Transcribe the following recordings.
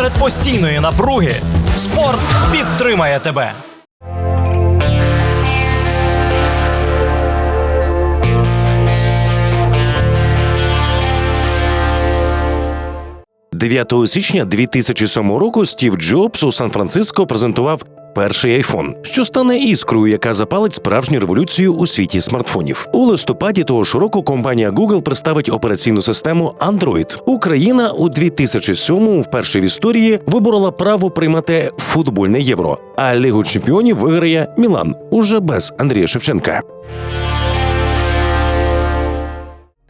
Серед постійної напруги спорт підтримає тебе. – 9 січня 2007 року Стів Джобс у Сан-Франциско презентував перший айфон, що стане іскрою, яка запалить справжню революцію у світі смартфонів. У листопаді того ж року компанія Google представить операційну систему Android. Україна у 2007-му вперше в історії виборола право приймати футбольне євро. А Лігу чемпіонів виграє Мілан уже без Андрія Шевченка.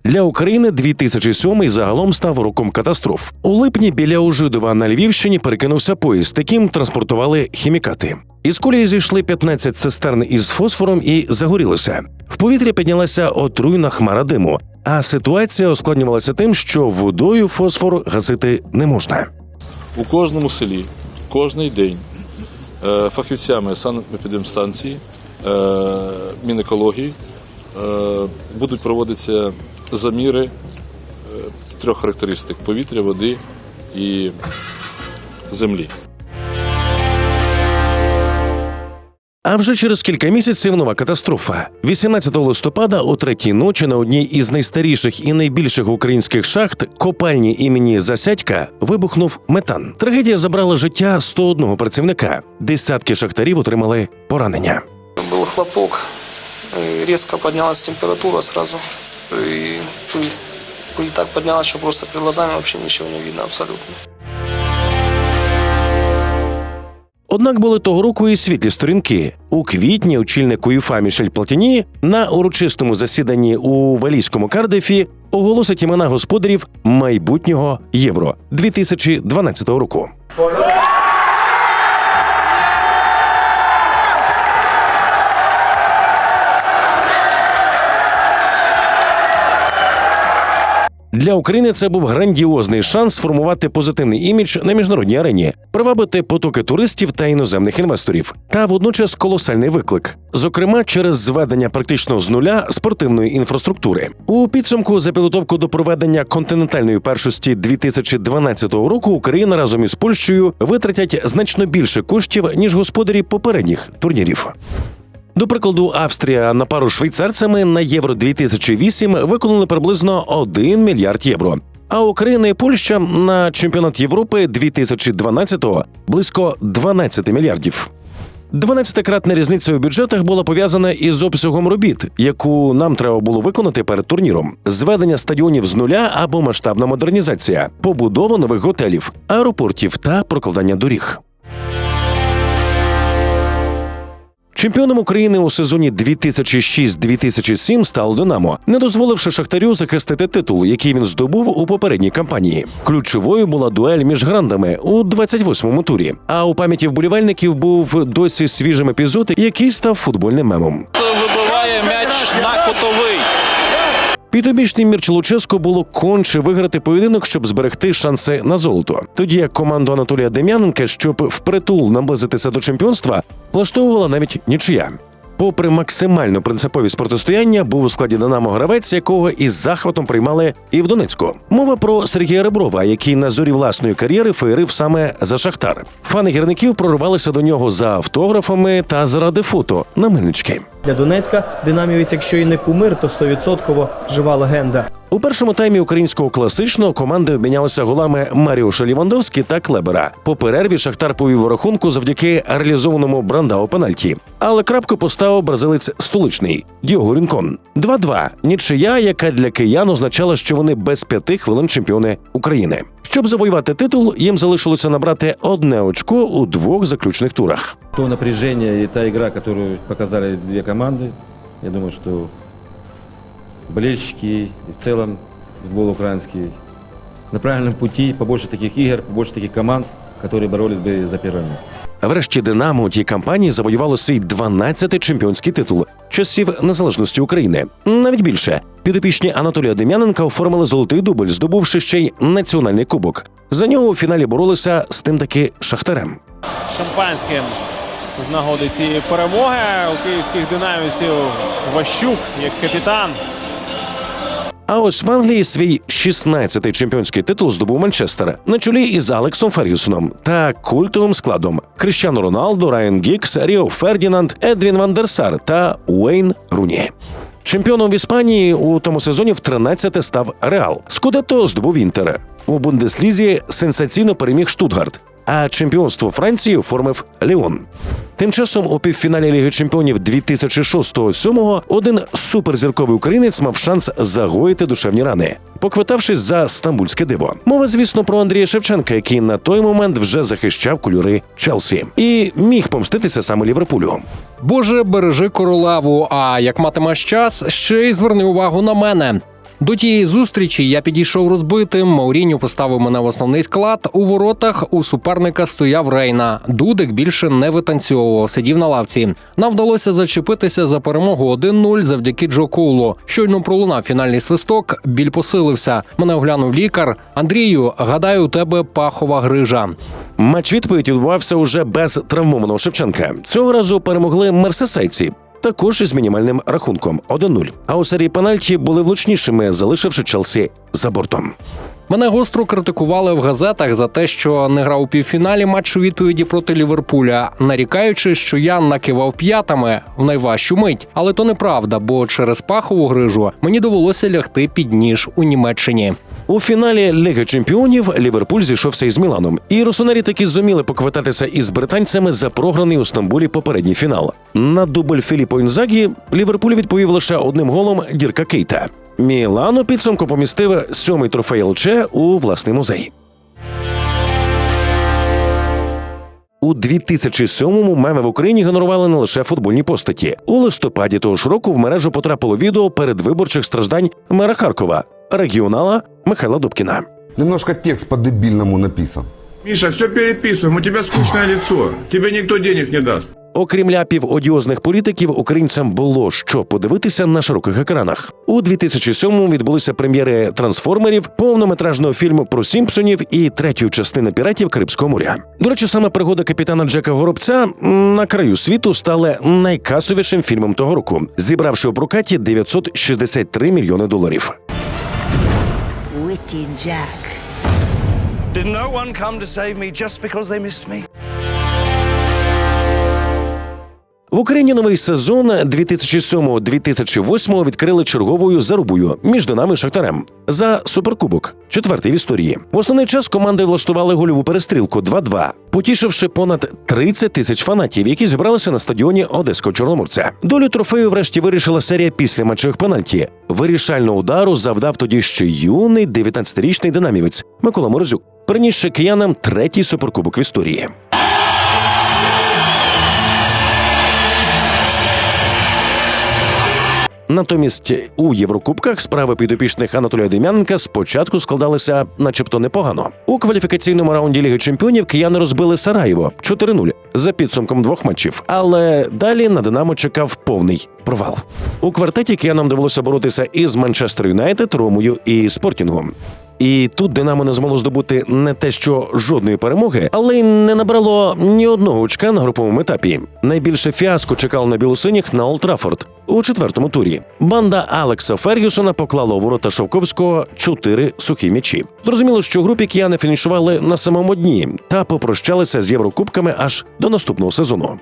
Для України 2007 загалом став роком катастроф. У липні біля Ужидова на Львівщині перекинувся поїзд, яким транспортували хімікати. Із колії зійшли 15 цистерн із фосфором і загорілися. В повітря піднялася отруйна хмара диму. А ситуація ускладнювалася тим, що водою фосфор гасити не можна. у кожному селі, кожний день е, фахівцями санепідемстанції, е, Мінекології будуть проводитися заміри е, трьох характеристик повітря, води і землі. А вже через кілька місяців нова катастрофа. 18 листопада о третій ночі на одній із найстаріших і найбільших українських шахт копальні імені Засядька вибухнув метан. Трагедія забрала життя 101 працівника. Десятки шахтарів отримали поранення. Был хлопок, резко поднялась температура сразу, и пыль. Пыль так поднялась, что просто перед глазами вообще ничего не видно абсолютно. Однак були того року і світлі сторінки. У квітні очільник УЄФА Мішель Платіні на урочистому засіданні у валійському Кардифі оголосить імена господарів майбутнього євро 2012 року. Для України це був грандіозний шанс сформувати позитивний імідж на міжнародній арені, привабити потоки туристів та іноземних інвесторів, та водночас колосальний виклик, зокрема через зведення практично з нуля спортивної інфраструктури. У підсумку за підготовку до проведення континентальної першості 2012 року Україна разом із Польщею витратять значно більше коштів ніж господарі попередніх турнірів. До прикладу, Австрія на пару швейцарцями на євро 2008 виконали приблизно 1 мільярд євро. А Україна і Польща на чемпіонат Європи 2012-го близько 12 мільярдів. 12-кратна різниця у бюджетах була пов'язана із обсягом робіт, яку нам треба було виконати перед турніром: зведення стадіонів з нуля або масштабна модернізація, побудова нових готелів, аеропортів та прокладання доріг. Чемпіоном України у сезоні 2006-2007 стало Динамо, не дозволивши Шахтарю захистити титул, який він здобув у попередній кампанії. Ключовою була дуель між грандами у 28-му турі. А у пам'яті вболівальників був досі свіжим епізод, який став футбольним мемом. вибиває м'яч на кутовий. Підобічний Мірч Луческо було конче виграти поєдинок, щоб зберегти шанси на золото. Тоді як команду Анатолія Дем'яненка, щоб впритул наблизитися до чемпіонства, влаштовувала навіть нічия. Попри максимально принципові протистояння, був у складі Динамо гравець, якого із захватом приймали і в Донецьку. Мова про Сергія Реброва, який на зорі власної кар'єри феєрив саме за Шахтар. Фани гірників прорвалися до нього за автографами та заради фото на мильнички. Для Донецька динамівець, якщо і не кумир, то 100% жива легенда. У першому таймі українського класичного команди обмінялися голами Маріуша Лівандовський та Клебера. По перерві Шахтар повів у рахунку завдяки реалізованому Брандау пенальті. Але крапку поставив бразилець столичний Діого Рінкон. 2-2. Нічия, яка для киян означала, що вони без п'яти хвилин чемпіони України. Щоб завоювати титул, їм залишилося набрати одне очко у двох заключних турах. То напряжение и та игра, которую показали две команды, я думаю, что болельщики и в целом футбол украинский на правильном пути, побольше таких игр, побольше таких команд, которые боролись бы за первое место. Врешті Динамо у тій кампанії завоювало свій 12-й чемпіонський титул часів незалежності України. Навіть більше підопічні Анатолія Дем'яненка оформили золотий дубль, здобувши ще й національний кубок. За нього у фіналі боролися з тим таки шахтарем. Шампанським з нагоди цієї перемоги у київських динамівців Ващук як капітан. А ось в Англії свій 16-й чемпіонський титул здобув Манчестер на чолі із Алексом Фергюсоном та культовим складом Кріщано Роналдо, Райан Гікс, Ріо Фердінанд, Едвін Ван дер Сар та Уейн Руні. Чемпіоном в Іспанії у тому сезоні в 13-те став Реал. Скудетто здобув Інтер. У Бундеслізі сенсаційно переміг Штутгарт. А чемпіонство Франції оформив Ліон. Тим часом у півфіналі Ліги Чемпіонів 2006-2007 один суперзірковий українець мав шанс загоїти душевні рани, поквитавшись за стамбульське диво. Мова, звісно, про Андрія Шевченка, який на той момент вже захищав кольори Челсі і міг помститися саме Ліверпулю. Боже, бережи королеву. А як матимеш час, ще й зверни увагу на мене. До тієї зустрічі я підійшов розбитим. Мауріньо поставив мене в основний склад. У воротах у суперника стояв Рейна. Дудик більше не витанцьовував, сидів на лавці. Нам вдалося зачепитися за перемогу 1-0 завдяки Джо Коулу. Щойно пролунав фінальний свисток. Біль посилився. Мене оглянув лікар. Андрію, гадаю, у тебе пахова грижа. Матч відповідь відбувався уже без травмованого Шевченка. Цього разу перемогли мерсесайці. Також із мінімальним рахунком 1-0. А у серії пенальті були влучнішими, залишивши Челсі за бортом. Мене гостро критикували в газетах за те, що не грав у півфіналі матчу відповіді проти Ліверпуля, нарікаючи, що я накивав п'ятами в найважчу мить. Але то неправда, бо через пахову грижу мені довелося лягти під ніж у Німеччині. У фіналі Ліги Чемпіонів Ліверпуль зійшовся із Міланом, і росонері таки зуміли поквитатися із британцями за програний у Стамбулі попередній фінал. На дубль Філіппо Інзагі Ліверпуль відповів лише одним голом Дірка Кейта. Мілан у підсумку помістив сьомий трофей ЛЧ у власний музей. У 2007-му меми в Україні генерували не лише футбольні постаті. У листопаді того ж року в мережу потрапило відео передвиборчих страждань мера Харкова, регіонала Михайла Добкіна. Немножко текст по-дебильному написан. Миша, все переписываем, у тебя скучное лицо. Тебе никто денег не даст. Окрім ляпів одіозних політиків, українцям було що подивитися на широких екранах. У 2007-му відбулися прем'єри трансформерів, повнометражного фільму про Сімпсонів і третьої частини піратів Карибського моря. До речі, саме пригода капітана Джека Горобця на краю світу стали найкасовішим фільмом того року, зібравши у прокаті 963 мільйони доларів. Witty Jack. Did no one come to save me just because they missed me? В Україні новий сезон 2007-2008 відкрили черговою зарубою між Динамо і Шахтарем за суперкубок, четвертий в історії. В основний час команди влаштували гольову перестрілку 2-2, потішивши понад 30 тисяч фанатів, які зібралися на стадіоні Одеського Чорноморця. Долю трофею врешті вирішила серія після матчевих пенальті. Вирішального удару завдав тоді ще юний 19-річний динамівець Микола Морозюк, принісши киянам третій суперкубок в історії. Натомість у Єврокубках справи підопічних Анатолія Дем'яненка спочатку складалися, начебто, непогано. У кваліфікаційному раунді Ліги Чемпіонів кияни розбили Сараєво 4-0 за підсумком двох матчів. Але далі на Динамо чекав повний провал. У квартеті киянам довелося боротися із Манчестер Юнайтед, Ромою і Спортінгом. І тут Динамо не змогло здобути не те, що жодної перемоги, але й не набрало ні одного очка на груповому етапі. Найбільше фіаско чекало на білосиніх на Олд у четвертому турі. Банда Алекса Фергюсона поклала у ворота Шовковського чотири сухі м'ячі. Зрозуміло, що групі кияни фінішували на самому дні та попрощалися з Єврокубками аж до наступного сезону.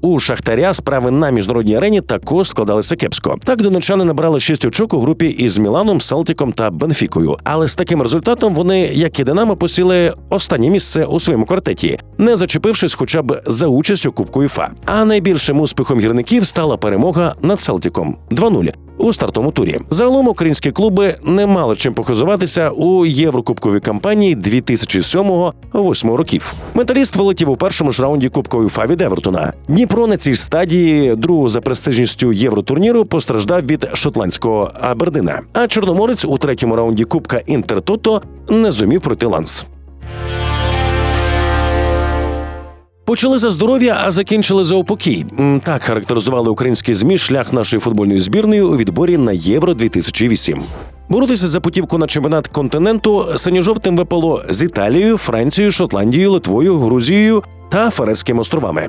У Шахтаря справи на міжнародній арені також складалися кепсько. Так донечани набрали шість очок у групі із Міланом, Салтіком та Бенфікою. Але з таким результатом вони, як і Динамо, посіли останнє місце у своєму квартеті, не зачепившись хоча б за участь у Кубку УЄФА. А найбільшим успіхом гірників стала перемога над Салтіком 2-0 у стартовому турі. Загалом українські клуби не мали чим похизуватися у єврокубковій кампанії 2007-2008 років. Металіст вилетів у першому ж раунді Кубка УЄФА від Евертона. Дніпро на цій стадії другого за престижністю євротурніру постраждав від шотландського Абердина. А Чорноморець у третьому раунді Кубка Інтертото не зумів пройти ланс. Почали за здоров'я, а закінчили за упокій. Так характеризували українські змі шлях нашої футбольної збірної у відборі на Євро 2008 Боротися за путівку на чемпіонат континенту синьо-жовтим випало з Італією, Францією, Шотландією, Литвою, Грузією та Фарерськими островами.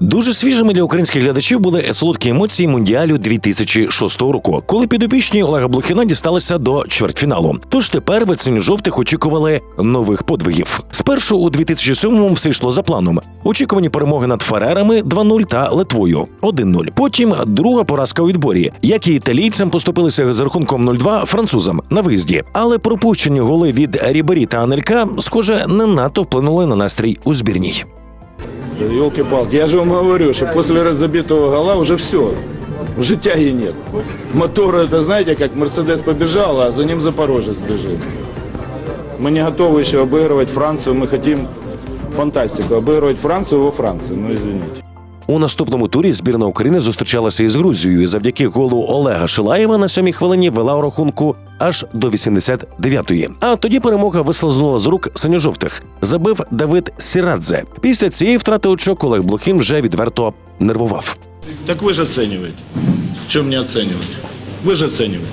Дуже свіжими для українських глядачів були солодкі емоції мундіалю 2006 року, коли підопічні Олега Блохіна дісталися до чвертьфіналу. Тож тепер в жовтих очікували нових подвигів. Спершу у 2007-му все йшло за планом. Очікувані перемоги над Фарерами 2-0 та Литвою 1-0. Потім друга поразка у відборі, як і італійцям поступилися з рахунком 0-2 французам на виїзді. Але пропущені голи від Рібері та Анелька, схоже, не надто вплинули на настрій у збірній. Елки-палки, я же вам говорю, что после разобитого гола уже все. Уже тяги нет. Мотор это, знаете, как Мерседес побежал, а за ним Запорожец бежит. Мы не готовы еще обыгрывать Францию, мы хотим фантастику, обыгрывать Францию во Франции, ну извините. У наступному турі збірна України зустрічалася із Грузією і завдяки голу Олега Шилаєва на сьомій хвилині вела у рахунку аж до 89-ї. А тоді перемога вислизнула з рук синьо-жовтих. Забив Давид Сірадзе. Після цієї втрати очок Олег Блохін вже відверто нервував. Так вы же оцениваете. Чем не оценивать? Вы же оцениваете.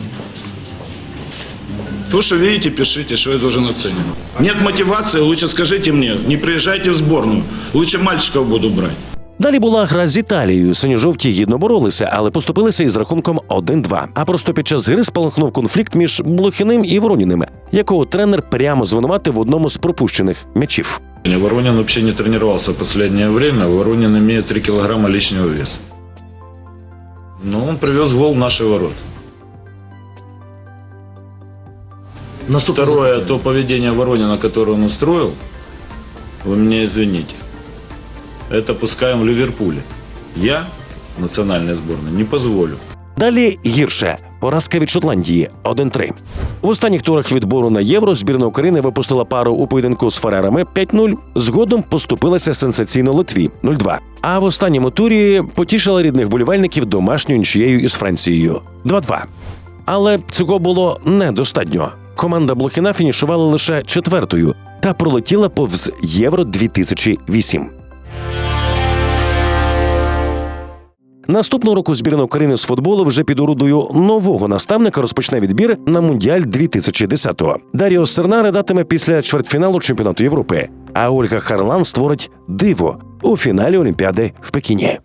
То, что видите, пишите, что я должен оценивать. Нет мотивации, лучше скажите мне, не приезжайте в сборную. Лучше мальчиков буду брать. Далі була гра з Італією. Синьо-жовті гідно боролися, але поступилися із рахунком 1-2. А просто під час гри спалахнув конфлікт між Блохіним і Вороніним, якого тренер прямо звинуватив в одному з пропущених м'ячів. Воронин вообще не тренировался в последнее время. Воронин имеет 3 килограмма лишнего веса. Но он привез гол в наши ворота. Второе, то поведение Воронина, которое он устроил, вы меня извините, это пускаем в Ливерпуле. Я, национальной сборной, не позволю. Далі гірше поразка від Шотландії 1-3. В останніх турах відбору на євро збірна України випустила пару у поєдинку з Фарерами 5-0. Згодом поступилася сенсаційно Литві 0-2. А в останньому турі потішила рідних болівальників домашньою нічією із Францією 2-2. Але цього було недостатньо. Команда Блохіна фінішувала лише четвертою та пролетіла повз Євро 2008. Наступного року збірна України з футболу вже під орудою нового наставника розпочне відбір на Мундіаль 2010-го. Даріо Сернаре датиме після чвертьфіналу чемпіонату Європи. А Ольга Харлан створить диво у фіналі Олімпіади в Пекіні.